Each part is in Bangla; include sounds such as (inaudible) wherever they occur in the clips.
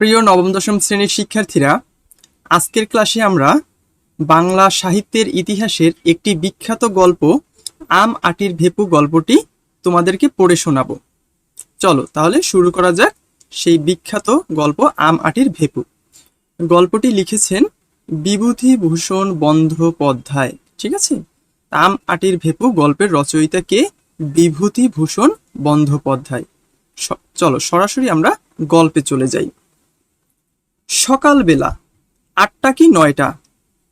প্রিয় নবম, দশম শ্রেণির শিক্ষার্থীরা, আজকের ক্লাসে আমরা বাংলা সাহিত্যের ইতিহাসের একটি বিখ্যাত গল্প, আম আটির ভেপু গল্পটি তোমাদেরকে পড়ে শোনাবো। চলো তাহলে শুরু করা যাক সেই বিখ্যাত গল্প, আম আটির ভেপু। গল্পটি লিখেছেন বিভূতিভূষণ বন্দ্যোপাধ্যায়। ঠিক আছে? আম আটির ভেপু গল্পের রচয়িতা কে? বিভূতিভূষণ বন্দ্যোপাধ্যায়। চলো সরাসরি আমরা গল্পে চলে যাই। সকালবেলা আটটা কি নয়টা,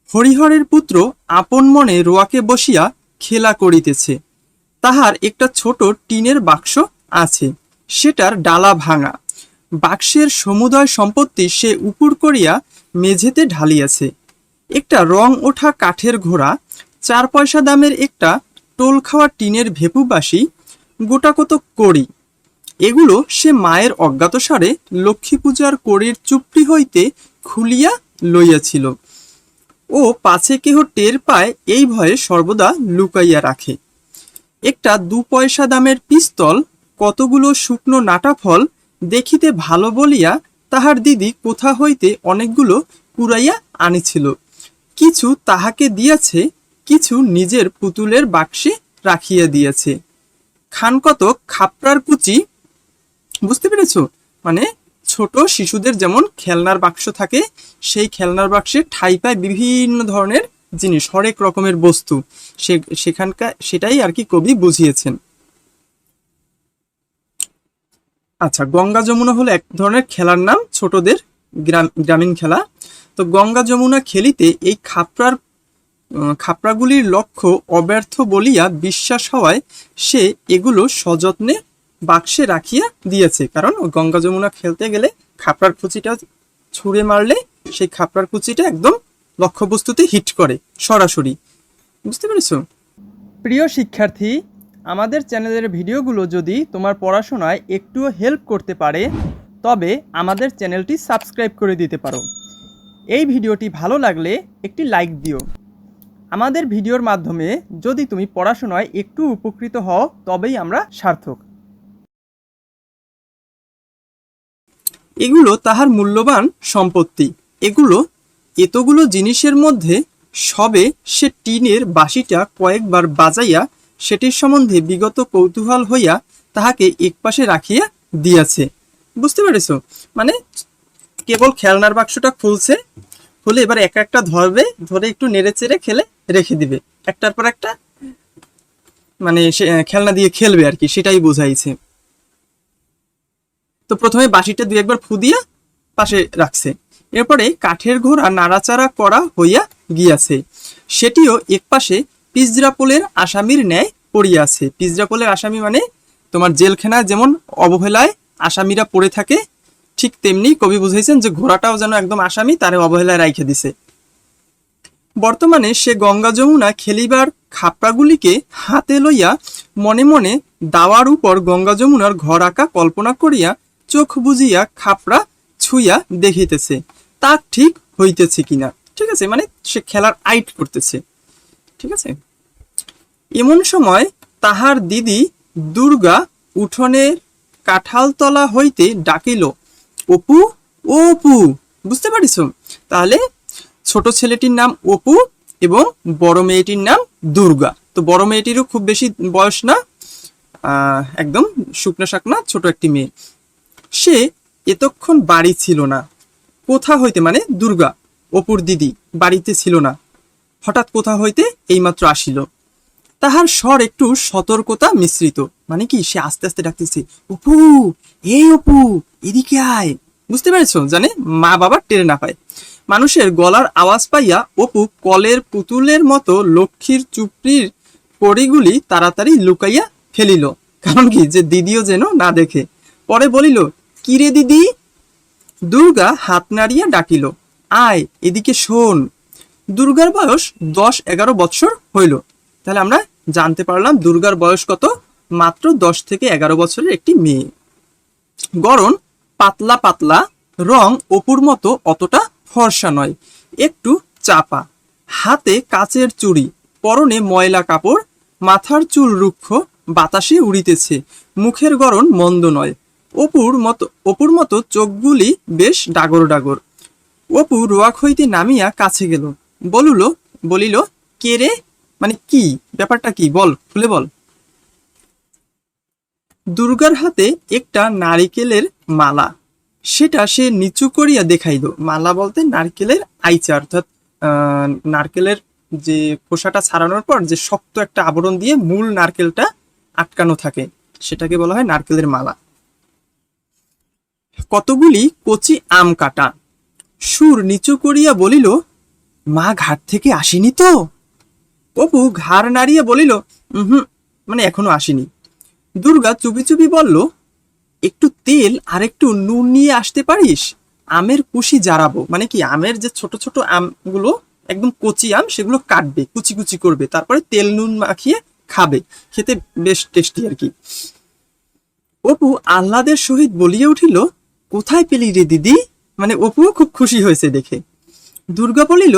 হরিহরের পুত্র আপন মনে রোয়াকে বসিয়া খেলা করিতেছে। তাহার একটা ছোট টিনের বাক্স আছে, সেটার ডালা ভাঙা। বাক্সের সমুদয় সম্পত্তি সে উপুর করিয়া মেঝেতে ঢালিয়াছে। একটা রং ওঠা কাঠের ঘোড়া, চার পয়সা দামের একটা টোল খাওয়া টিনের ভেপু বাসি গোটা কত কড়ি এগুলো সে মায়ের অজ্ঞাতসারে লক্ষ্মী পূজার কড়ির চুপড়ি হইতে খুলিয়া লইয়াছিল। ও পাছে কেহ টের পায় এই ভয়ে সর্বদা লুকাইয়া রাখে। একটা দু পয়সা দামের পিস্তল, কতগুলো শুকনো নাটা ফল দেখিতে ভালো বলিয়া তাহার দিদি কোথা হইতে অনেকগুলো কুড়াইয়া আনিছিল। কিছু তাহাকে দিয়াছে, কিছু নিজের পুতুলের বাক্সে রাখিয়া দিয়াছে। খানকতক খাপড়ার কুচি বুঝতে পেরেছ? মানে ছোট শিশুদের যেমন খেলনার বাক্স থাকে, সেই খেলনার বাক্সে ঠাই পায় বিভিন্ন ধরনের জিনিস, হরেক রকমের বস্তু। সে, সেখানকার, সেটাই আর কি কবি বুঝিয়েছেন। আচ্ছা গঙ্গা যমুনা হলো এক ধরনের খেলার নাম, ছোটদের গ্রাম, গ্রামীণ খেলা। তো গঙ্গা যমুনা খেলিতে এই খাপড়ার খাপড়াগুলির লক্ষ্য অব্যর্থ বলিয়া বিশ্বাস হওয়ায় সে এগুলো সযত্নে বাক্সে রাখিয়া দিয়েছে। কারণ গঙ্গা যমুনা খেলতে গেলে খাপড়ার কুচিটা ছুঁড়ে মারলে সেই খাপড়ার কুচিটা একদম লক্ষ্যবস্তুতে হিট করে সরাসরি। বুঝতে পেরেছ? প্রিয় শিক্ষার্থী, আমাদের চ্যানেলের ভিডিওগুলো যদি তোমার পড়াশোনায় একটুও হেল্প করতে পারে, তবে আমাদের চ্যানেলটি সাবস্ক্রাইব করে দিতে পারো। এই ভিডিওটি ভালো লাগলে একটি লাইক দিও। আমাদের ভিডিওর মাধ্যমে যদি তুমি পড়াশোনায় একটু উপকৃত হও, তবেই আমরা সার্থক। এগুলো তাহার মূল্যবান সম্পত্তি। এগুলো এতগুলো জিনিসের মধ্যে সবে সে টিনের বাঁশিটা কয়েকবার বাজাইয়া সেটির সম্বন্ধে বিগত কৌতূহল হইয়া তাহাকে একপাশে রাখিয়া দিয়াছে। বুঝতে পেরেছ? মানে কেবল খেলনার বাক্সটা খুলছে, খুলে এবার এক একটা ধরবে, ধরে একটু নেড়ে চেড়ে খেলে রেখে দিবে। একটার পর একটা মানে খেলনা দিয়ে খেলবে আর কি, সেটাই বোঝাইছে। তো প্রথমে বাঁশিটা দুই একবার ফু দিয়া পাশে রাখছে। এরপরে কাঠের ঘোড়া নাড়াচাড়া করা হইয়া গিয়াছে। সেটিও একপাশে পিজরাপোলের আসামির ন্যায় পড়িয়াছে পিজরাপোলের আসামি মানে তোমার জেলখানায় যেমন অবহেলায় আসামিরা পড়ে থাকে, ঠিক তেমনি কবি বুঝাইছেন যে ঘোড়াটাও যেন একদম আসামি, তারে অবহেলায় রাইখে দিছে। বর্তমানে সে গঙ্গা যমুনা খেলিবার খাপড়াগুলিকে হাতে লইয়া মনে মনে দাওয়ার উপর গঙ্গা যমুনার ঘর আঁকা কল্পনা করিয়া চোখ বুঝিয়া খাপড়া ছুঁইয়া দেখিতেছে। তা ঠিক হইতেছে কিনা। ঠিক আছে? মানে সে খেলার আইট করতেছে ঠিক আছে? এমন সময় তাহার দিদি দুর্গা উঠোনের কাঁঠালতলা হইতে ডাকিল, অপু ও অপু, বুঝতে পারিস তাহলে ছোট ছেলেটির নাম অপু এবং বড় মেয়েটির নাম দুর্গা। তো বড় মেয়েটিরও খুব বেশি বয়স না একদম শুকনা শাকনা ছোট একটি মেয়ে। সে এতক্ষণ বাড়ি ছিল না। কোথা হইতে মানে দুর্গা, অপুর দিদি বাড়িতে ছিল না। হঠাৎ কোথা হইতে এইমাত্র আসিল। তাহার স্বর একটু সতর্কতা মিশ্রিত। মানে কি, সে আস্তে আস্তে ডাকতেছে, অপু, এই অপু, এদিকে আয়। বুঝতে পেরেছ? জানে মা বাবা টেরে না পায়। মানুষের গলার আওয়াজ পাইয়া অপু কলের পুতুলের মতো লক্ষ্মীর চুপড়ির কড়িগুলি তাড়াতাড়ি লুকাইয়া ফেলিল। কারণ কি, যে দিদিও যেন না দেখে। পরে বলিল কিরে দিদি? দুর্গা হাত নাড়িয়া ডাকিল। আয়, এদিকে শোন। দুর্গার বয়স দশ এগারো বৎসর হইল। তাহলে আমরা জানতে পারলাম দুর্গার বয়স কত? মাত্র দশ থেকে এগারো বছরের একটি মেয়ে। গরম পাতলা পাতলা, রং অপুর মতো অতটা ফর্সা নয়, একটু চাপা। হাতে কাচের চুড়ি, পরনে ময়লা কাপড়, মাথার চুল রুক্ষ, বাতাসে উড়িতেছে। মুখের গড়ন মন্দ নয় অপুর মতো অপুর মতো চোখগুলি বেশ ডাগর ডাগর। অপু রোয়াক হইতে নামিয়া কাছে গেল। বলুল, বলিল, কে রে? মানে কি? ব্যাপারটা কি? বল, খুলে বল। দুর্গার হাতে একটা নারিকেলের মালা। সেটা সে নিচু করিয়া দেখাইল। মালা বলতে নারকেলের আইচা, অর্থাৎ নারকেলের যে খোসাটা ছাড়ানোর পর যে শক্ত একটা আবরণ দিয়ে মূল নারকেলটা আটকানো থাকে। সেটাকে বলা হয় নারকেলের মালা। কতগুলি কচি আম কাটা। সুর নিচু করিয়া বলিল, মা ঘাট থেকে আসেনি তো? অপু ঘাড় নাড়িয়া বলিল হুম মানে এখনও আসেনি। দুর্গা চুপি চুপি বলল, একটু তেল আর একটু নুন নিয়ে আসতে পারিস? আমের কুশি জারাবো। মানে কি, আমের যে ছোট ছোট আমগুলো, একদম কচি আম, সেগুলো কাটবে, কুচি কুচি করবে, তারপরে তেল নুন মাখিয়ে খাবে। খেতে বেশ টেস্টি আর কি। অপু আহ্লাদের সহিত বলিয়া উঠিল কোথায় পেলি রে দিদি? মানে অপুও খুব খুশি হয়েছে দেখে। দুর্গা বলিল,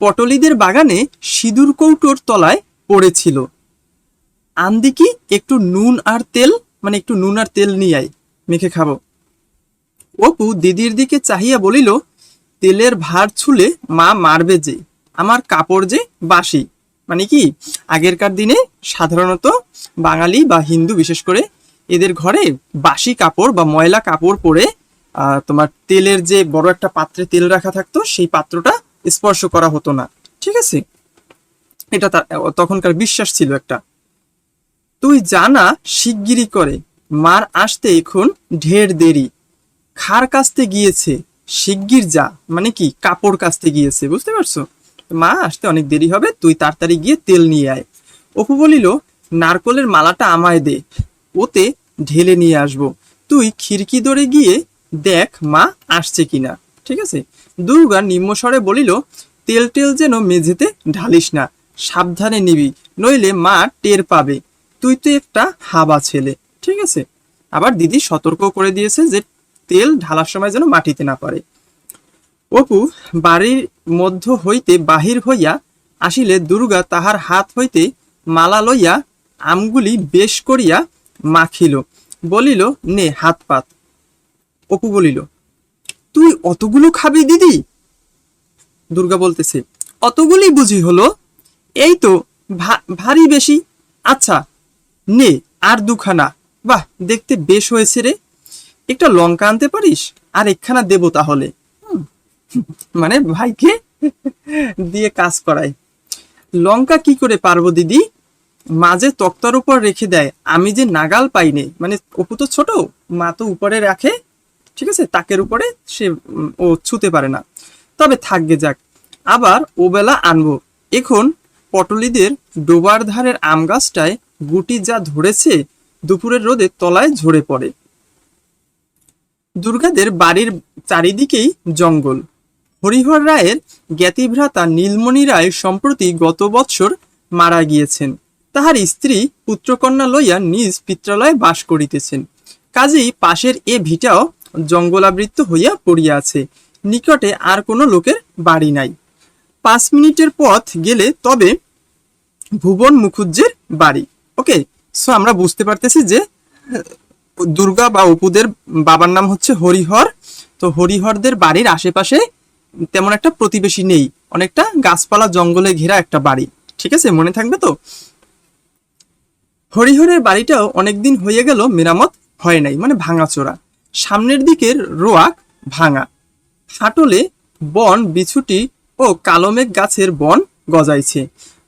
পটলিদের বাগানে সিঁদুর কৌটোর তলায় পড়েছিল। আন্দি কি, একটু নুন আর তেল? মানে একটু নুন আর তেল নিয়ে আয়, মেখে খাব। অপু দিদির দিকে চাহিয়া বলিল, তেলের ভার ছুলে মা মারবে যে, আমার কাপড় যে বাসি। মানে কি, আগেরকার দিনে সাধারণত বাঙালি বা হিন্দু বিশেষ করে এদের ঘরে বাসি কাপড় বা ময়লা কাপড় পরে তোমার তেলের যে বড় একটা পাত্রে তেল রাখা থাকতো, সেই পাত্রটা স্পর্শ করা হতো না। ঠিক আছে? এটা তার তখনকার বিশ্বাস ছিল একটা। তুই জানা শিগগিরি করে, মার আসতে এখন ঢের দেরি। খার কাস্তে গিয়েছে, শিগগির যা। মানে কি, কাপড় কাস্তে গিয়েছে, বুঝতে পারছ? মা, আসতে অনেক দেরি হবে, তুই তাড়াতাড়ি গিয়ে তেল নিয়ে আয়। অপু বলিল, নারকলের মালাটা আমায় দে, ওতে ঢেলে নিয়ে আসব। তুই খিড়কি দরে গিয়ে দেখ মা আসছে কিনা, ঠিক আছে? দুর্গা নিম্নস্বরে বলিল, তেল টেল যেন মেঝেতে ঢালিস না, সাবধানে নিবি, নইলে মা টের পাবে। তুই তো একটা হাবা ছেলে, ঠিক আছে? আবার দিদি সতর্ক করে দিয়েছে যে তেল ঢালার সময় যেন মাটিতে না পারে অপু বাড়ির মধ্য হইতে বাহির হইয়া আসিলে দুর্গা তাহার হাত হইতে মালা লইয়া আমগুলি বেশ করিয়া মাখিল। বলিল, নে হাত পাত। অপু বলিল, তুই অতগুলো খাবি দিদি? দুর্গা বলতেছে অতগুলি বুঝি হলো। এই তো ভারী বেশি। আচ্ছা নে আর দুখানা। বাহ, দেখতে বেশ হয়েছে রে। একটা লঙ্কা আনতে পারিস? আর একখানা দেবো তাহলে। মানে ভাইকে দিয়ে কাজ করায়। লঙ্কা কি করে পারব দিদি? মাঝে তক্তার উপর রেখে দেয়। আমি যে নাগাল পাইনি। মানে অপু তো ছোট, মা তো উপরে রাখে। ঠিক আছে? তাকের উপরে সে ও ছুতে পারে না। তবে থাকবে যাক। আবার ওবেলা আনব। এখন পটলিদের ডোবার ধারের আম গাছটায় গুটি যা ধরেছে দুপুরের রোদে তলায় ঝরে পড়ে। দুর্গাদের বাড়ির চারিদিকেই জঙ্গল। হরিহর রায়ের জ্ঞাতিভ্রাতা নীলমণি রায় সম্প্রতি গত বৎসর মারা গিয়েছেন। তাহার স্ত্রী পুত্রকন্যা লইয়া নিজ পিত্রালয়ে বাস করিতেছেন। কাজেই পাশের এ ভিটাও জঙ্গলাবৃত্ত হইয়া পড়িয়া আছে নিকটে আর কোনো লোকের বাড়ি নাই। পাঁচ মিনিটের পথ গেলে তবে ভুবন মুখুজ্জের বাড়ি। ওকে, সো আমরা বুঝতে পারতেছি যে, দুর্গা বা অপুদের বাবার নাম হচ্ছে হরিহর। তো হরিহরদের বাড়ির আশেপাশে তেমন একটা প্রতিবেশী নেই। অনেকটা গাছপালা জঙ্গলে ঘেরা একটা বাড়ি। ঠিক আছে, মনে থাকবে তো? হরিহরের বাড়িটাও অনেকদিন হয়ে গেল মেরামত হয় নাই মানে ভাঙাচোরা। সামনের দিকের রোয়াক ভাঙা। হাটলে বন বিছুটি ও কালমেঘ গাছের বন গজাইছে।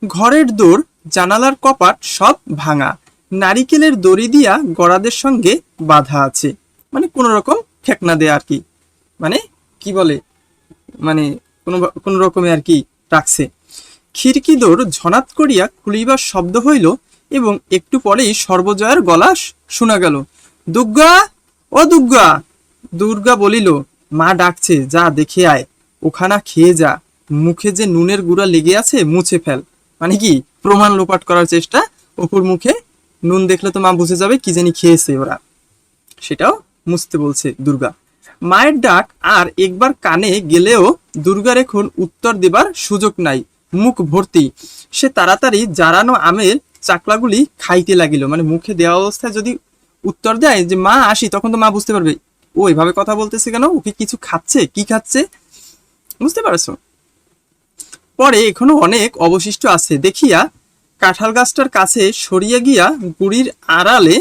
ঘরের দোর, জানালার কপাট সব ভাঙা। নারিকেলের দড়ি দিয়া গড়াদের সঙ্গে বাঁধা আছে। মানে কোনো রকম ঠেকনা দেয়া আর কি। মানে কি বলে? মানে কোনো রকমে আর কি রাখছে। খিড়কি দোর ঝনাত করিয়া খুলিবার শব্দ হইল এবং একটু পরেই সর্বজয়ার গলা শোনা গেল দুর্গা ও দুর্গা। দুর্গা বলিল, মা ডাকছে, যা দেখে আয়। ওখানা খেয়ে যা। মুখে যে নুনের গুঁড়া লেগে আছে, মুছে ফেল। মানে কি? প্রমাণ লোপাট করার চেষ্টা? অপুর মুখে নুন দেখলে তো মা বুঝে যাবে কি জানি খেয়েছে ওরা। সেটাও মুছতে বলছে দুর্গা। মায়ের ডাক আর একবার কানে গেলেও দুর্গার এখন উত্তর দেবার সুযোগ নাই। মুখ ভর্তি। সে তাড়াতাড়ি জারানো আমের চাকলাগুলি খাইতে লাগিল। মানে মুখে দেওয়া অবস্থায় যদি উত্তর দেয় যে, মা, আসি। তখন তো মা বুঝতে পারবে, ও এভাবে কথা বলতেছে কেন? ওকে কিছু খাচ্ছে? কি খাচ্ছে? বুঝতে পারছ? পরে এখনও অনেক অবশিষ্ট আছে। দেখিয়া কাঁঠাল গাছটার কাছে সরিয়া গিয়া গুড়ির আড়ালে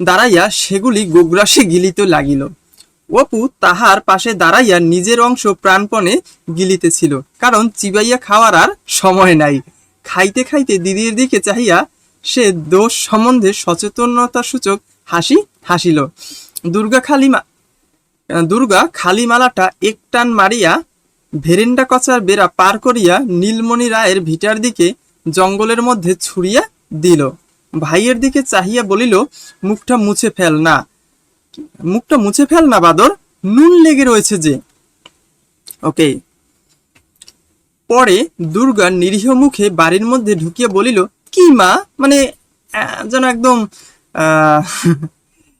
দাঁড়াইয়া সেগুলি গোগ্রাসে গিলিতে লাগিল। অপু তাহার পাশে দাঁড়াইয়া নিজের অংশ প্রাণপণে গিলিতেছিল, কারণ চিবাইয়া খাওয়ার আর সময় নাই। খাইতে খাইতে দিদির দিকে চাহিয়া সে দোষ সম্বন্ধে সচেতনতা সূচক হাসি, হাসিল। দুর্গা খালি মা- দুর্গা খালি মালাটা এক টান মারিয়া ভেরেন্ডা কচার বেড়া পার করিয়া নীলমণি রায়ের ভিটার দিকে জঙ্গলের মধ্যে ছুড়িয়া দিল। ভাইয়ের দিকে চাহিয়া বলিল, মুখটা মুছে ফেল না। মুখটা মুছে ফেল না, বাদর। নুন লেগে রয়েছে যে। ওকে পরে দুর্গা নিরীহ মুখে বাড়ির মধ্যে ঢুকিয়া বলিল, কি মা? মানে যেন একদম (laughs)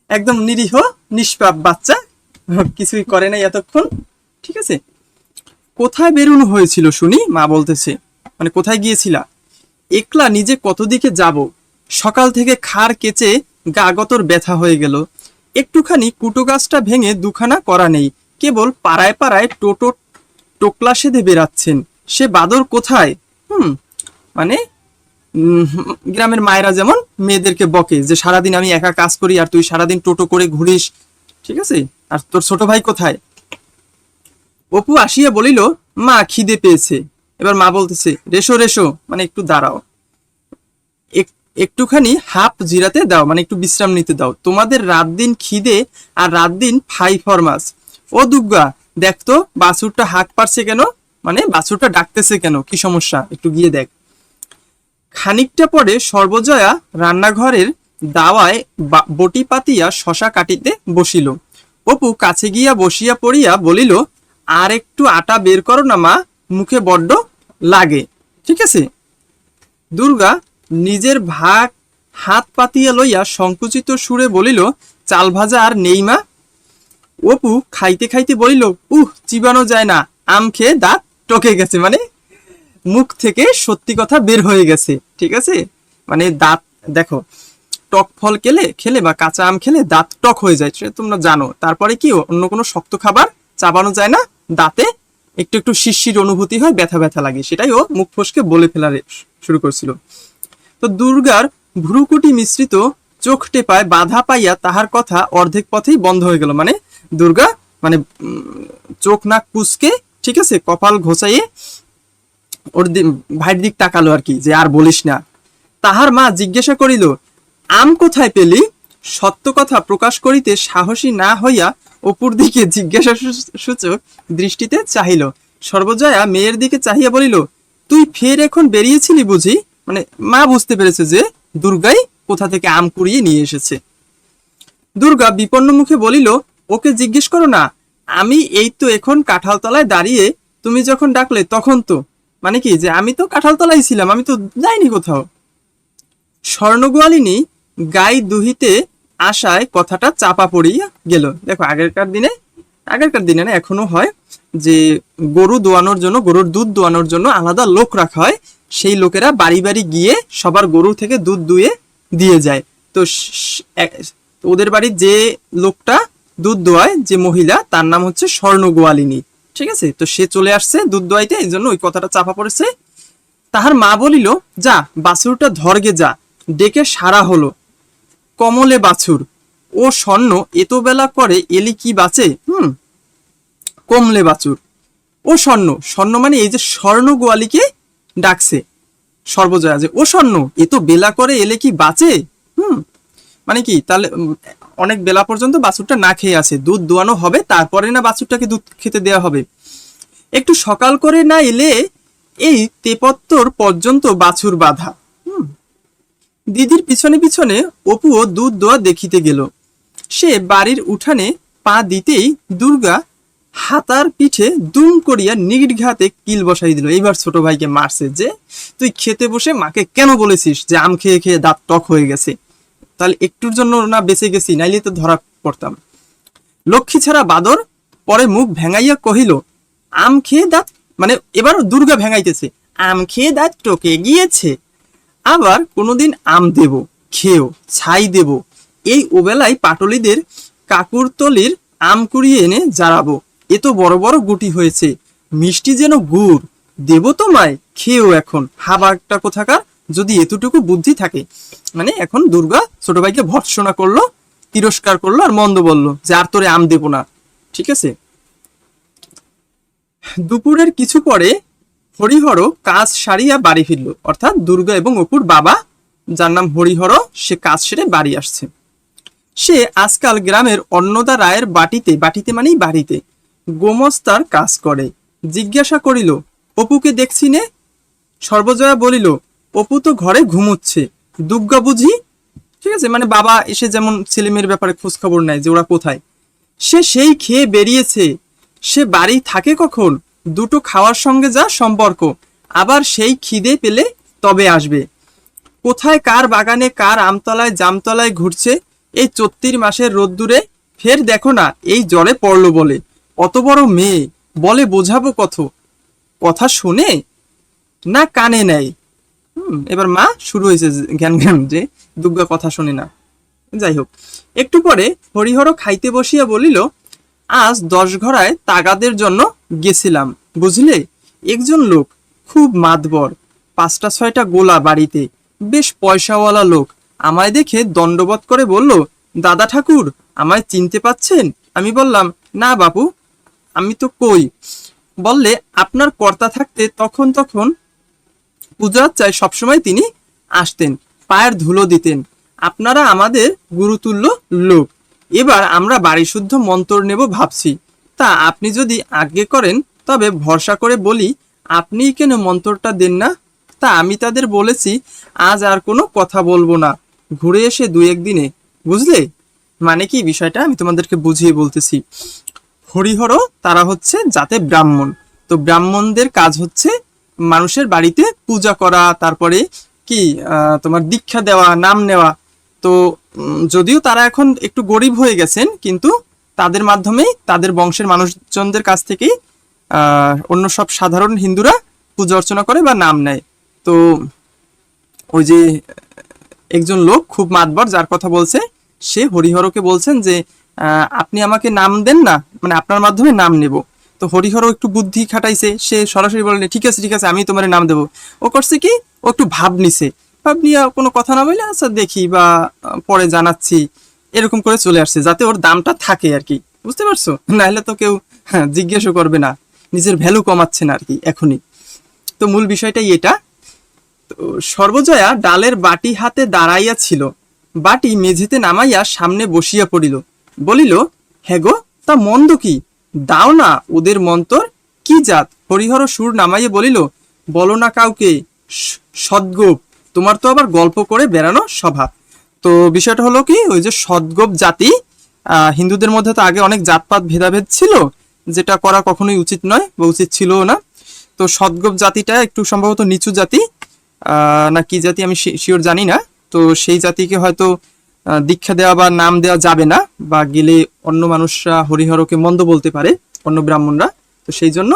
একদম নিরীহ, নিষ্পাপ বাচ্চা, কিছুই করে নাই এতক্ষণ, ঠিক আছে? কোথায় বেরোনো হয়েছিল শুনি, মা বলতেছে। মানে কোথায় গিয়েছিলা? একলা নিজে কত দিকে যাব? সকাল থেকে খার কেচে গা গতর ব্যথা হয়ে গেল। একটুখানি কুটো গাছটা ভেঙে দুখানা করা নেই। কেবল পাড়ায় পাড়ায় টোটো, টোকলা সেধে বেরাচ্ছেন সে বাদর কোথায়? হুম মানে গ্রামের মায়েরা যেমন মেয়েদেরকে বকে যে সারাদিন আমি একা কাজ করি আর তুই সারাদিন টোটো করে ঘুরিস, ঠিক আছে? আর তোর ছোট ভাই কোথায়? অপু আসিয়া বলিল, মা, খিদে পেয়েছে। এবার মা বলতেছে, রেশো রেশো মানে একটু দাঁড়াও। এক- একটুখানি হাফ জিরাতে দাও মানে একটু বিশ্রাম নিতে দাও। তোমাদের রাত দিন খিদে আর রাত দিন ফাই ফরমাস ও দুর্গা দেখতো বাছুরটা হাঁক পারছে কেন? মানে বাছুরটা ডাকতেছে কেন? কি সমস্যা? একটু গিয়ে দেখ। খানিকটা পরে সর্বজয়া রান্নাঘরের দাওয়ায় বটি পাতিয়া শশা কাটিতে বসিল। অপু কাছে গিয়া বসিয়া পড়িয়া বলিল, আর একটু আটা বের করো না মা, মুখে বড্ড লাগে, ঠিক আছে? দুর্গা নিজের ভাগ হাত পাতিয়া লইয়া সংকুচিত সুরে বলিল, চাল ভাজা আর নেই মা। অপু খাইতে খাইতে বলিল, উহ, চিবানো যায় না, আম খেয়ে দাঁত টকে গেছে মানে? মুখ থেকে সত্যি কথা বের হয়ে গেছে, ঠিক আছে? মানে দাঁত, দেখো, টক ফল খেলে খেলে বা কাঁচা আম খেলে দাঁত টক হয়ে যায়, সেটা তোমরা জানো। তারপরে কি, অন্য কোনো শক্ত খাবার চাবানো যায় না, দাঁতে একটু একটু শিরশির অনুভূতি হয়, ব্যথা ব্যথা লাগে। সেটাই ও মুখ ফসকে বলে ফেলার শুরু করছিল। তো দুর্গার ভ্রুকুটি মিশ্রিত চোখ টেপায় বাধা পাইয়া তাহার কথা অর্ধেক পথেই বন্ধ হয়ে গেল। মানে দুর্গা মানে চোখ নাক কুচকে ঠিক আছে, কপাল ঘোচাইয়ে ওর ভাইয়ের দিক তাকালো আর কি, যে আর বলিস না। তাহার মা জিজ্ঞাসা করিল, আম কোথায় পেলি? সত্য কথা প্রকাশ করিতে সাহসী না হইয়া অপুর দিকে জিজ্ঞাসা সূচক দৃষ্টিতে চাহিল। সর্বজয়া মেয়ের দিকে চাহিয়া বলিল, তুই ফের এখন বেরিয়েছিলি বুঝি? মানে মা বুঝতে পেরেছে যে দুর্গাই কোথা থেকে আম কুড়িয়ে নিয়ে এসেছে। দুর্গা বিপন্ন মুখে বলিল, ওকে জিজ্ঞেস করো না, আমি এই তো এখন কাঁঠালতলায় দাঁড়িয়ে তুমি যখন ডাকলে তখন তো মানে কি যে আমি তো কাঁঠালতলায় ছিলাম, আমি তো যাইনি কোথাও। স্বর্ণগোয়ালিনী গাই দুহিতে আশায় কথাটা চাপা পড়িয়া গেল। দেখো, আগেরকার দিনে আগেরকার দিনে না এখনও হয় যে গরু দোয়ানোর জন্য, গরুর দুধ দোয়ানোর জন্য আলাদা লোক রাখা হয়। সেই লোকেরা বাড়ি বাড়ি গিয়ে সবার গরু থেকে দুধ দুয়ে দিয়ে যায়। তো তো ওদের বাড়ির যে লোকটা দুধ দোয়ায়, যে মহিলা, তার নাম হচ্ছে স্বর্ণ গোয়ালিনী ঠিক আছে? তো সে চলে আসছে দুধ দোয়াইতে, এই জন্য ওই কথাটা চাপা পড়েছে। তাহার মা বলিল, যা, বাছুরটা ধরগে যা, ডেকে সারা হলো। কমলে বাছুর, ও স্বর্ণ এত বেলা করে এলি কি বাঁচে? হুম, কমলে বাছুর। ও স্বর্ণ স্বর্ণ মানে এই যে স্বর্ণ গোয়ালিকে ডাকছে, সর্বজয়া যে। ও স্বর্ণ, এ তো বেলা করে এলে কি বাঁচে? হুম মানে কি? তাহলে অনেক বেলা পর্যন্ত বাছুরটা না খেয়ে আছে। দুধ দোয়ানো হবে, তারপরে না বাছুরটাকে দুধ খেতে দেওয়া হবে। একটু সকাল করে না এলে এই তেপত্তর পর্যন্ত বাছুর বাঁধা। দিদির পিছনে পিছনে অপুও দুধ দোয়া দেখিতে গেল। সে বাড়ির উঠানে পা দিতেই দুর্গা হাতার পিঠে দুম করিয়া নির্ঘাতে কিল বসাই দিল। এইবার ছোট ভাইকে মারছে যে, তুই খেতে বসে মাকে কেন বলেছিস যে আম খেয়ে খেয়ে দাঁত টক হয়ে গেছে? তাহলে একটুর জন্য না বেঁচে গেছি, নাইলে তো ধরা পড়তাম। লক্ষ্মী ছাড়া বাদর পরে মুখ ভেঙাইয়া কহিল, আম খেয়ে দাঁত? মানে এবার দুর্গা ভেঙাইতেছে, আম খেয়ে দাঁত টকে গিয়েছে, আবার কোনোদিন আম দেব, খেয়েও, ছাই দেব। এই ওবেলায় পাটলিদের কাকুরতলির আম কুড়িয়ে এনে জারাবো এ তো বড় বড় গুটি হয়েছে, মিষ্টি যেন গুড়। দেবো তোমায়, খেয়েও এখন। হাবারটা কোথাকার? যদি এতটুকু বুদ্ধি থাকে মানে এখন দুর্গা ছোট ভাইকে ভর্ৎসনা করল, তিরস্কার করল আর মন্দ বলল যে আর তোরে আম দেবো না, ঠিক আছে? দুপুরের কিছু পরে হরিহর কাজ সারিয়া বাড়ি ফিরল, অর্থাৎ দুর্গা এবং অপুর বাবা, যার নাম হরিহর সে কাজ সেরে বাড়ি আসছে। সে আজকাল গ্রামের অন্নদা রায়ের বাটিতে বাটিতে মানেই বাড়িতে গোমস্তার কাজ করে। জিজ্ঞাসা করিল, অপুকে দেখছি নে? সর্বজয়া বলিল অপু তো ঘরে ঘুমুচ্ছে। দুর্গা বুঝি? ঠিক আছে মানে বাবা এসে যেমন ছেলে মেয়ের ব্যাপারে খোঁজ খবর নেয় যে ওরা কোথায়। সে সেই খেয়ে বেরিয়েছে। সে বাড়ি থাকে কখন? দুটো খাওয়ার সঙ্গে যা সম্পর্ক। আবার সেই খিদে পেলে তবে আসবে। কোথায় কার বাগানে কার আমতলায় জামতলায় ঘুরছে, এই চত্রির মাসের রোদ্দুরে ফের দেখো না, এই জলে পড়ল বলে। অত বড় মেয়ে, বলে বোঝাবো কত? কথা শোনে না কানে নেয়। এবার মা শুরু হয়েছে জ্ঞান জ্ঞান যে দুর্গা কথা শোনে না। যাই হোক, একটু পরে হরিহর খাইতে বসিয়া বলিল, আজ দশ ঘরায় তাগাদের জন্য গেছিলাম, বুঝলে? একজন লোক খুব মাতবর, পাঁচটা ছয়টা গোলা বাড়িতে, বেশ পয়সাওয়ালা লোক। আমায় দেখে দণ্ডবত করে বলল, দাদা ঠাকুর, আমায় চিনতে পাচ্ছেন? আমি বললাম, না বাপু, আমি তো কই। বললে, আপনার কর্তা থাকতে তখন তখন পূজার চাই সবসময় তিনি আসতেন, পায়ের ধুলো দিতেন। আপনারা আমাদের গুরুতুল্য লোক। এবার আমরা বাড়ি শুদ্ধ মন্তর নেব ভাবছি। তা আপনি যদি আজ্ঞে করেন, তবে ভরসা করে বলি, আপনিই কেন মন্তরটা দেন না? তা আমি তাদের বলেছি, আজ আর কোনো কথা বলব না। ঘুরে এসে দু একদিনে বুঝলে? মানে কি বিষয়টা? আমি তোমাদেরকে বুঝিয়ে বলতেছি। হরিহর তারা হচ্ছে যাতে ব্রাহ্মণ। তো ব্রাহ্মণদের কাজ হচ্ছে মানুষের বাড়িতে পূজা করা, তারপরে কি তোমার দীক্ষা দেওয়া, নাম নেওয়া। তো যদিও তারা এখন একটু গরিব হয়ে গেছেন, কিন্তু তাদের মাধ্যমেই তাদের বংশের মানুষজনদের কাছ থেকেই অন্য সব সাধারণ হিন্দুরা পূজা অর্চনা করে বা নাম নেয়। তো, ওই যে একজন লোক খুব মাতবর, যার কথা বলছে, সে হরিহরকে বলছেন যে আপনি আমাকে নাম দেন না মানে আপনার মাধ্যমে নাম নেব। তো হরিহর একটু বুদ্ধি খাটাইছে সে সরাসরি বলেন ঠিক আছে ঠিক আছে আমি তোমার নাম দেবো। ও করছে কি? ও একটু ভাব নিছে। ভাব নিয়ে কোনো কথা না বললে আচ্ছা দেখি বা পরে জানাচ্ছি। এরকম করে চলে আসছে যাতে ওর দামটা থাকে আর কি। বুঝতে পারছ? নাহলে তো কেউ হ্যাঁ, জিজ্ঞাসা করবে না। নিজের ভ্যালু কমাচ্ছে না আর কি এখনই। তো মূল বিষয়টাই এটা। তো সর্বজয়া ডালের বাটি হাতে দাঁড়াইয়া ছিল। বাটি মেঝেতে নামাইয়া সামনে বসিয়া পড়িল। বলিল হ্যাঁ গো তা মন্দ কি? দাও না ওদের মন্তর, কি জাত? হরিহর সুর নামাইয়ে বলিল, বলো না কাউকে সদ্গোপ। তোমার তো আবার গল্প করে বেড়ানো স্বভাব। তো বিষয়টা হলো কি, ওই যে সদ্গোপ জাতি হিন্দুদের মধ্যে তো আগে অনেক জাতপাত ভেদাভেদ ছিল, যেটা করা কখনোই উচিত নয় বা উচিত ছিল না। তো সদ্গোপ জাতিটা একটু সম্ভবত নিচু জাতি না কি জাতি আমি শিওর জানি না। তো সেই জাতিকে হয়তো দীক্ষা দেওয়া বা নাম দেওয়া যাবে না, বা গেলে অন্য মানুষরা হরিহরকে মন্দ বলতে পারে, অন্য ব্রাহ্মণরা। তো সেই জন্য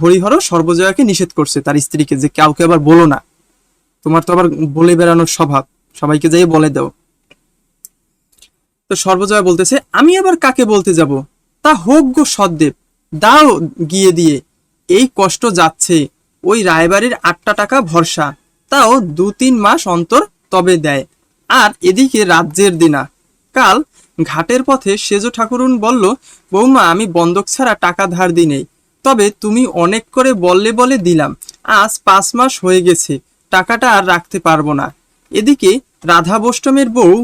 হরিহর সর্বজয়াকে নিষেধ করছে তার স্ত্রীকে যে কাউকে আবার বলো না। তোমার তো আবার বলে বেড়ানোর স্বভাব, সবাইকে যাই বলে দাও। তো সর্বজয়া বলতেছে, আমি আবার কাকে বলতে যাব? তা হোক গো সদ্দেব দাও গিয়ে দিয়ে। এই কষ্ট যাচ্ছে, ওই রায়বাড়ির আটটা টাকা ভরসা, তাও দু তিন মাস অন্তর তবে দেয়। আর এদিকে রাজ্যের দিনা। কাল ঘাটের পথে সেজ ঠাকুরুন বলল, বৌমা, আমি বন্ধক ছাড়া টাকা ধার দিই নেই। তবে তুমি অনেক করে বললে বলে দিলাম। আজ পাঁচ মাস হয়ে গেছে, টাকাটা আর রাখতে পারব না। এদিকে রাধাবষ্টমের বউ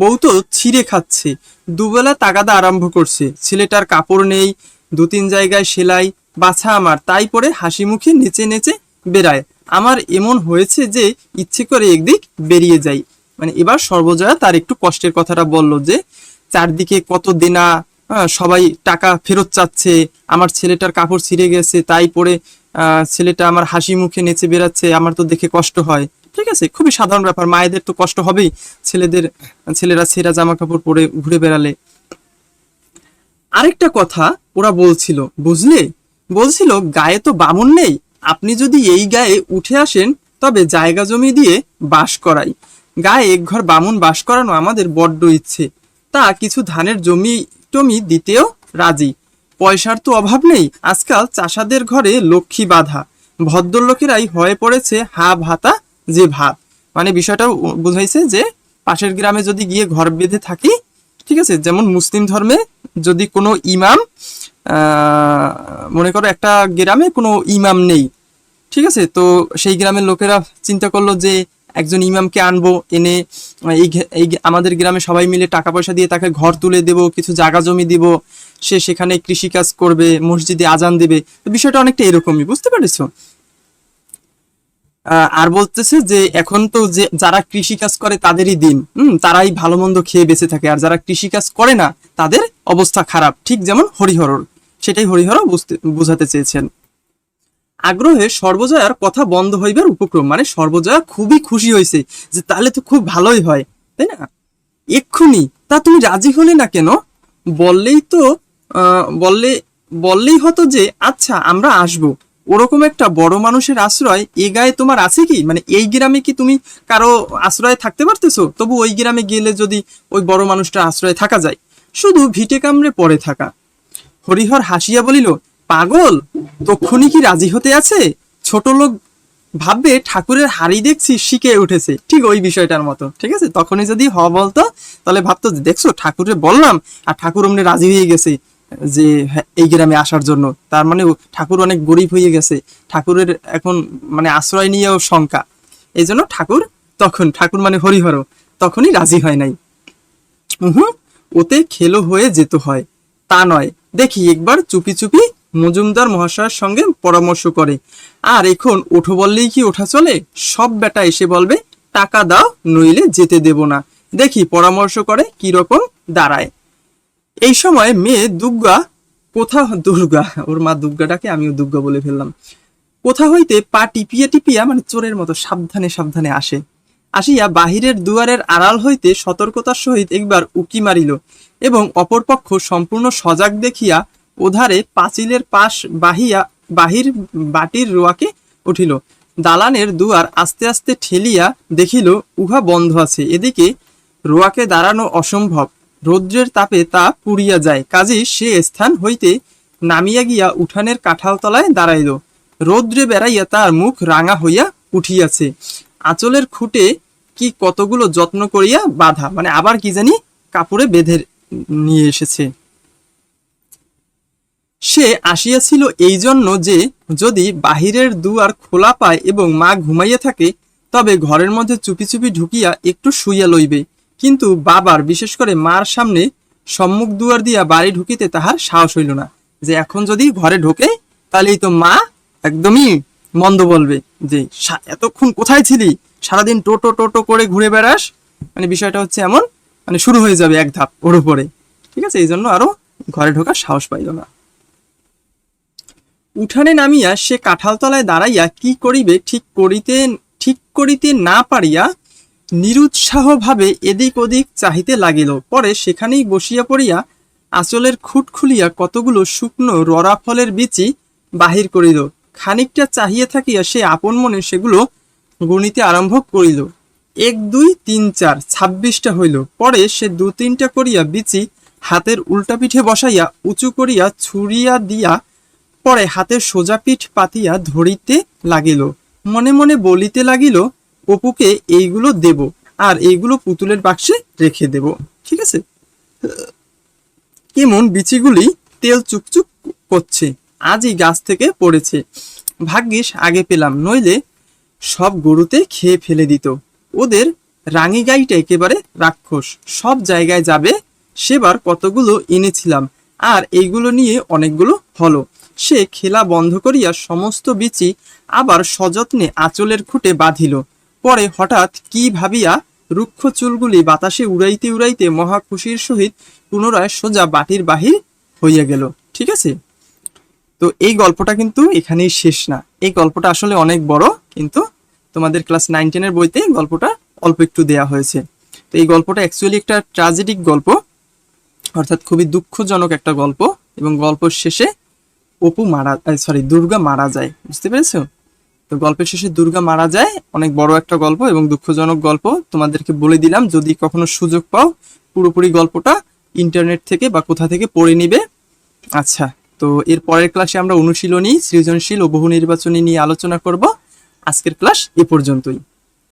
বউ তো ছিঁড়ে খাচ্ছে। দুবেলা তাগাদা আরম্ভ করছে। ছেলেটার কাপড় নেই, দু তিন জায়গায় সেলাই, বাছা আমার। তাই পরে হাসি মুখে নেচে নেচে বেড়ায়। আমার এমন হয়েছে যে ইচ্ছে করে একদিক বেরিয়ে যাই। মানে এবার সর্বজয়া তার একটু কষ্টের কথাটা বলল যে, চারদিকে কত দেনা সবাই টাকা ফেরত চাচ্ছে, আমার ছেলেটার কাপড় ছিঁড়ে গেছে, তাই পরে ছেলেটা আমার হাসি মুখে নেচে বেড়াচ্ছে, আমার তো দেখে কষ্ট হয়। ঠিক আছে, খুবই সাধারণ ব্যাপার, মায়েদের তো কষ্ট হবেই, ছেলেদের, ছেলেরা ছেঁড়া জামা কাপড় পরে ঘুরে বেড়ালে। আরেকটা কথা ওরা বলছিল, বুঝলে? বলছিল, গায়ে তো বামুন নেই, আপনি যদি এই গায়ে উঠে আসেন, তবে জায়গা জমি দিয়ে বাস করাই। গায়ে এক ঘর বামুন বাস করানো আমাদের বড্ড ইচ্ছে। তা কিছু ধানের জমি টমি দিতেও রাজি। পয়সার তো অভাব নেই, আজকাল চাষাদের ঘরে লক্ষ্মী বাধা। ভদ্রলোকেরাই হয়ে পড়েছে হা ভাতা যে ভাত। মানে বিষয়টা বুঝাইছে যে পাশের গ্রামে যদি গিয়ে ঘর বেঁধে থাকি, ঠিক আছে, যেমন মুসলিম ধর্মে যদি কোনো ইমাম মনে করো একটা গ্রামে কোনো ইমাম নেই, ঠিক আছে, তো সেই গ্রামের লোকেরা চিন্তা করল যে একজন ইমামকে আনব এনে এই আমাদের গ্রামে সবাই মিলে টাকা পয়সা দিয়ে তাকে ঘর তুলে দেব কিছু জায়গা জমি দিব। সে সেখানে কৃষিকাজ করবে মসজিদে আজান দেবে। তো বিষয়টা অনেকটা এরকমই বুঝতে আহ, আর বলতেছে যে এখন তো যে যারা কৃষি কাজ করে তাদেরই দিন। হুম তারাই ভালো মন্দ খেয়ে বেঁচে থাকে। আর যারা কৃষি কাজ করে না তাদের অবস্থা খারাপ। ঠিক যেমন হরিহরর। সেটাই হরিহর বুঝতে বোঝাতে চেয়েছেন। আগ্রহে সর্বজয়ার কথা বন্ধ হইবার উপক্রম। মানে সর্বজয়া খুবই খুশি হয়েছে যে তাহলে তো খুব ভালোই হয়, তাই না? এক্ষুনি, তা তুমি রাজি হলে না কেন? বললেই তো বললে, বললেই হতো যে আচ্ছা আমরা আসব। ওরকম একটা বড় মানুষের আশ্রয় এ গায়ে তোমার আছে কি? মানে এই গ্রামে কি তুমি কারও আশ্রয়ে থাকতে পারতেছো? তবু ওই গ্রামে গেলে যদি ওই বড় মানুষটার আশ্রয়ে থাকা যায়। শুধু ভিটে কামড়ে পড়ে থাকা। হরিহর হাসিয়া বলিল পাগল? তক্ষুনি কি রাজি হতে আছে? ছোট লোক ভাববে ঠাকুরের হাড়ি দেখছি শিখে উঠেছে। ঠিক ওই বিষয়টার মতো। ঠিক আছে? তখনই যদি হ বলতো তাহলে ভাবতো যে, দেখছ ঠাকুরে বললাম আর ঠাকুর অমনি রাজি হয়ে গেছে যে হ্যাঁ, এই গ্রামে আসার জন্য। তার মানে ঠাকুর অনেক গরিব হয়ে গেছে। ঠাকুরের এখন মানে আশ্রয় নিয়েও শঙ্কা। এই জন্য ঠাকুর তখন ঠাকুর মানে হরিহর তখনই রাজি হয় নাই। উহু ওতে খেলো হয়ে যেতে হয়। তা নয়। দেখি একবার চুপি চুপি মজুমদার মহাশয়ের সঙ্গে পরামর্শ করে। আর এখন ওঠো বললেই কি ওঠা চলে? সব বেটা এসে বলবে, টাকা দাও, নইলে যেতে দেব না। দেখি পরামর্শ করে কি রকম দাঁড়ায়। এই সময় মেয়ে দুর্গা কোথা দুর্গা, ওর মা দুর্গাটাকে আমিও দুর্গা বলে ফেললাম। কোথা হইতে পা টিপিয়া টিপিয়া মানে চোরের মতো সাবধানে সাবধানে আসে। আসিয়া বাহিরের দুয়ারের আড়াল হইতে সতর্কতার সহিত একবার উকি মারিল এবং অপরপক্ষ সম্পূর্ণ সজাগ দেখিয়া ওধারে পাঁচিলের পাশ বাহিয়া, বাহির বাটির রোয়াকে উঠিল। দালানের দুয়ার আস্তে আস্তে ঠেলিয়া দেখিল, উহা বন্ধ আছে, এদিকে রোয়াকে দাঁড়ানো অসম্ভব। রৌদ্রের তাপে তা পুড়িয়া যায় কাজেই সে স্থান হইতে নামিয়া গিয়া উঠানের কাঁঠাল তলায় দাঁড়াইল। রৌদ্রে বেড়াইয়া তার মুখ রাঙা হইয়া উঠিয়াছে। আঁচলের খুঁটে কি কতগুলো যত্ন করিয়া বাঁধা মানে আবার কি জানি কাপড়ে বেঁধে নিয়ে এসেছে। সে আসিয়াছিল এই জন্য যে, যদি বাহিরের দুয়ার খোলা পায় এবং মা ঘুমাইয়া থাকে, তবে ঘরের মধ্যে চুপি চুপি ঢুকিয়া একটু শুইয়া লইবে। কিন্তু বাবার, বিশেষ করে মার সামনে সম্মুখ দুয়ার দিয়া বাড়ি ঢুকিতে তাহার সাহস হইল না। যে এখন যদি ঘরে ঢোকে, তাহলেই তো মা একদমই মন্দ বলবে যে এতক্ষণ কোথায় ছিলি? সারাদিন টোটো টোটো করে ঘুরে বেড়াস? মানে বিষয়টা হচ্ছে এমন মানে শুরু হয়ে যাবে এক ধাপ ওর উপরে। ঠিক আছে? এই জন্য আরও ঘরে ঢোকার সাহস পাইল না। উঠানে নামিয়া সে কাঁঠালতলায় দাঁড়াইয়া কি করিবে ঠিক করিতে ঠিক করিতে না পারিয়া নিরুৎসাহভাবে এদিক ওদিক চাহিতে লাগিল। পরে সেখানেই বসিয়া পড়িয়া আঁচলের খুঁট খুলিয়া কতগুলো শুকনো ররা ফলের বিচি বাহির করিল। খানিকটা চাহিয়া থাকিয়া সে আপন মনে সেগুলো গণিতে আরম্ভ করিল। এক, দুই, তিন, চার, ছাব্বিশটা হইল। পরে সে দু তিনটা করিয়া বিচি হাতের উল্টা পিঠে বসাইয়া উঁচু করিয়া ছুরিয়া দিয়া পরে হাতের সোজা পিঠ পাতিয়া ধরিতে লাগিল। মনে মনে বলিতে লাগিল, অপুকে এইগুলো দেব আর এইগুলো পুতুলের বাক্সে রেখে দেব। ঠিক আছে? কেমন বিচিগুলি তেল চুকচুক করছে, আজই গাছ থেকে পড়েছে। ভাগ্যিস আগে পেলাম, নইলে সব গরুতে খেয়ে ফেলে দিত। ওদের রাঙি গাইটা একেবারে রাক্ষস, সব জায়গায় যাবে, সেবার কতগুলো এনেছিলাম, আর এইগুলো নিয়ে অনেকগুলো হলো। সে খেলা বন্ধ করিয়া সমস্ত বিচি আবার সযত্নে আঁচলের খুঁটে বাঁধিল। পরে হঠাৎ কি ভাবিয়া রুক্ষ চুলগুলি বাতাসে উড়াইতে উড়াইতে মহা খুশির সহিত পুনরায় সোজা বাটির বাহির হইয়া গেল। ঠিক আছে? তো এই গল্পটা কিন্তু এখানেই শেষ না। এই গল্পটা আসলে অনেক বড়, কিন্তু তোমাদের ক্লাস নাইন টেনের বইতে গল্পটা অল্প একটু দেয়া হয়েছে। তো এই গল্পটা অ্যাকচুয়ালি একটা ট্রাজেডিক গল্প, অর্থাৎ খুবই দুঃখজনক একটা গল্প এবং গল্প শেষে অপু মারা সরি দুর্গা মারা যায়, বুঝতে পেরেছ? তো গল্পের শেষে দুর্গা মারা যায়, অনেক বড় একটা গল্প এবং দুঃখজনক গল্প। তোমাদেরকে বলে দিলাম, যদি কখনো সুযোগ পাও, পুরোপুরি গল্পটা ইন্টারনেট থেকে বা কোথা থেকে পড়ে নিবে। আচ্ছা তো এর পরের ক্লাসে আমরা অনুশীলনী, সৃজনশীল ও বহু নির্বাচনী নিয়ে আলোচনা করব। আজকের ক্লাস এ পর্যন্তই।